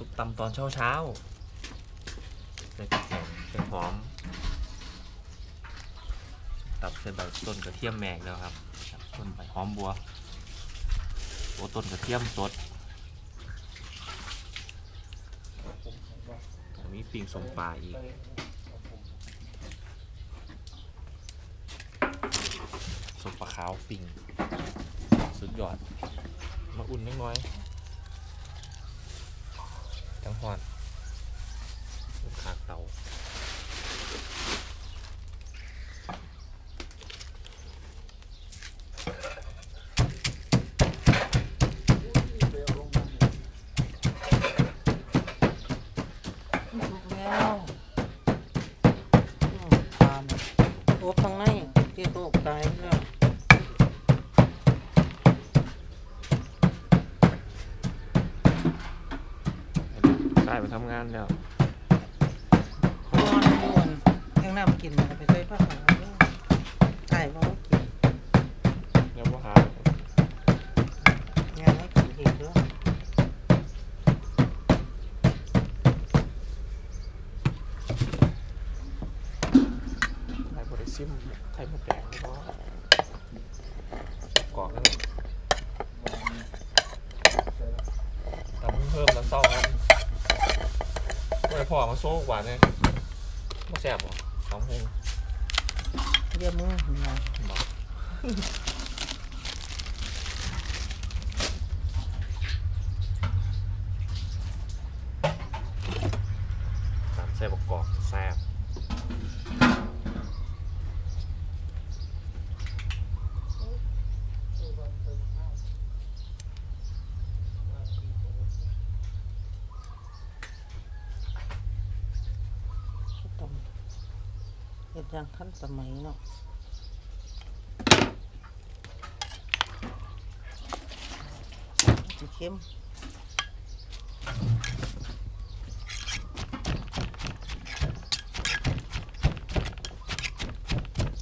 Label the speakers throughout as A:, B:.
A: ซุปตำตอนเช้าเช้าใส่พริกแห้งใส่หอมตับใส่ใบต้นกระเทียมแมงแล้วครับครับ ต้นใบหอมบัวโอ้ต้นกระเทียมสดมีปิ่งสมปลาอีกสมปลาขาวปิ่ง สุดยอด มาอุ่นนิดน้อย จังหวัดลูกคากเตา
B: แล้วอืมปลาเนี่ยโอ้ข้างในที่โตกตายแล้ว
A: ใส่ไปทำงานแล้ว
B: นอนวนยังน้ำกินมันไปใส่ผ้าขาวด้วยใช่เพราะว่ากิน
A: แล้วว่าหา
B: ยังไม่กินอีกด้วย
A: ไข่บริซิมไข่หมดแดงแล้วก็กรอกนั่นตำเพิ่มน้ำเศร้าครับ ไม่พอมาโซ่หวานเลยมาแซ่บเหรอตำเพลง
B: เยี่ยมมือเห็นไหม
A: บอกตำแซ่บกรอกแซ่บ
B: ก็ต้อง เห็ดอย่างขั้นสมัยเนาะสีเข้ม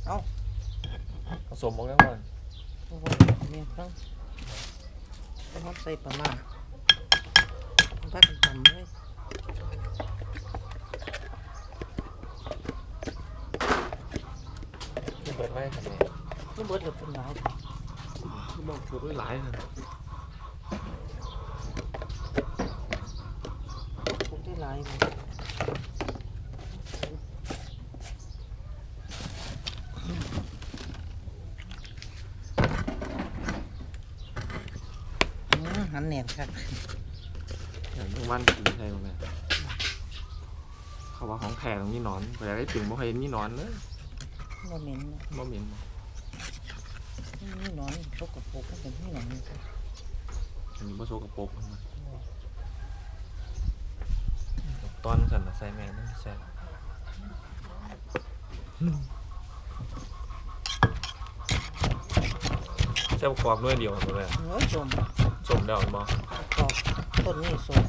B: เอ้า
A: ผสมออกแล้วก่อน
B: โอ้โหเนี่ยครับต้องใส่ประมาณพักกันทำเลย
A: ที่เปิดไว้ทำไม
B: นี่เบิดเหลือเป็นหลาย
A: ที่ บอกเปิดไว้หลายนะ
B: ปลูกได้หลายเลยอืมหันแหนมครับ
A: อย่างทุกวันกินใช่ไหมเขาว่าของแข็งมีหนอนแต่ได้ถึงบ่เคยมีหนอนเลย
B: บ่เหม็นเนาะ
A: บ่เหม็นบ่
B: นี่หนอนพวกกับพวกก็เป็นที่หนอนนี่ครับ
A: อันนี้บ่โซกระปรกมันมาตอนสันน่ะใส่แม่นั่นแซ่บแซ่บกรอบด้วยเดียวหมดเลย
B: เนื้อสม
A: สมแล้วบ่
B: กรอบต้นนี้สม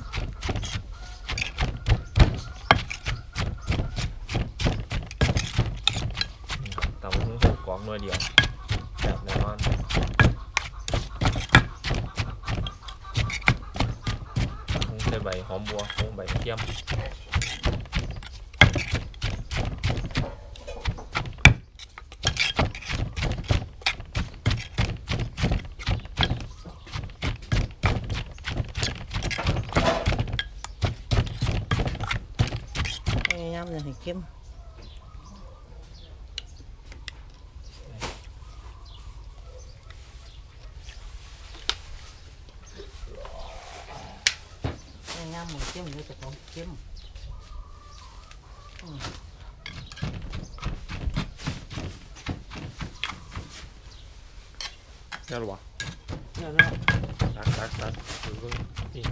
A: ตำหุ้งหกกรอบด้วยเดียว ใส่ใบหอมบัวหุ้งใบกระเทียม
B: พยายามอย่าให้เข้ม พยายามหมูเข้มเลยจะต้องเข้มอืม
A: เดี๋ยหรอวะ
B: เดี๋ยวแล้ว
A: ตักตักตักดูเบิ่งนี่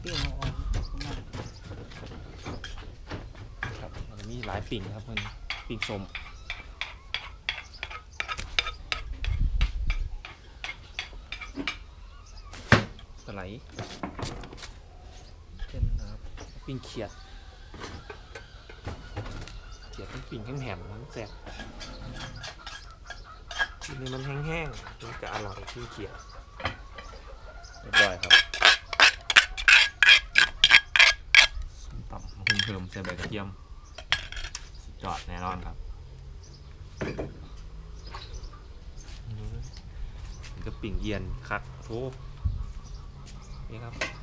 B: เปรี้ยวอ่อน
A: ครับมันมีหลายปิ่งครับมันปิ่งสมปลา ไหลเป็นนะครับปิ่งเขียด เขียดเป็นปิ่งแห้งแหมมันแซ่บทีนี้มันแห้งๆมันจะอร่อยที่เกียด
C: เรียบร้อยครับ
A: ต่ำเพิ่มเพิ่มใส่ใบกระเทียมสุดยอดแน่นอนครับมันก็ปิ่งเอียนคักโถ นี่ครับ